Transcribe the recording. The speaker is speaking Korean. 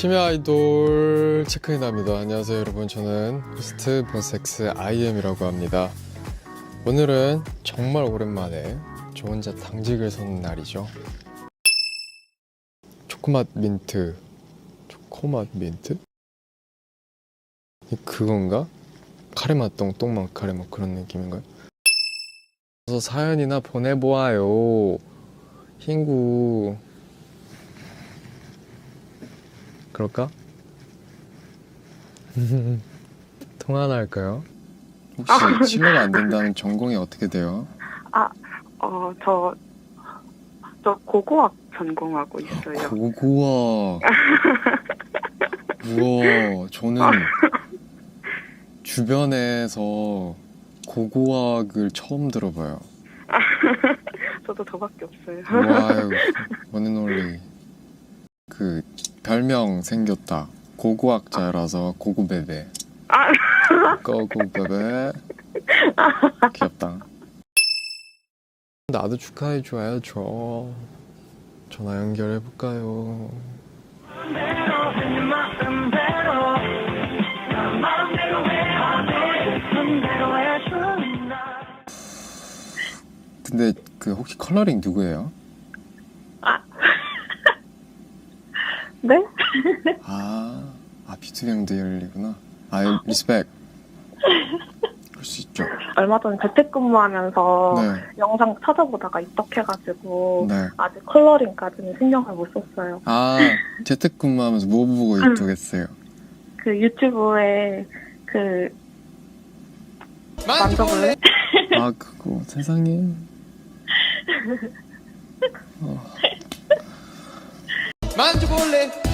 심야 아이돌 체크인합니다. 안녕하세요 여러분. 저는 호스트 버섹스 IM이라고 합니다. 오늘은 정말 오랜만에 저 혼자 당직을 서는 날이죠. 초코맛 민트. 초코맛 민트? 이 그건가? 카레맛 똥, 똥맛 카레 뭐 그런 느낌인가요? 그래서 사연이나 보내보아요. 흰구. 그럴까? 통화나 할까요? 혹시 실례가 안 된다면 전공이 어떻게 돼요? 어, 저, 저 고고학 전공하고 있어요. 고고학. 우와, 저는 주변에서 고고학을 처음 들어봐요. 저도 저밖에 없어요. 와우, 원앤 올리. 그 별명 생겼다. 고고학자라서 고고베베. 아, 고고베베. 귀엽다. 나도 축하해 줘야죠. 전화 연결해 볼까요? 근데 그 혹시 컬러링 누구예요? 네? 아, 아 비투경 데일리구나. 아, 리스펙. 그럴 수 있죠. 얼마 전에 재택근무하면서 네, 영상 찾아보다가 입덕해가지고 네. 아직 컬러링까지는 신경을 못 썼어요. 아, 재택근무하면서 뭐 보고 입덕했어요? 그 유튜브에 그 만져볼래? 아, 그거 세상에. 어. 만져볼래?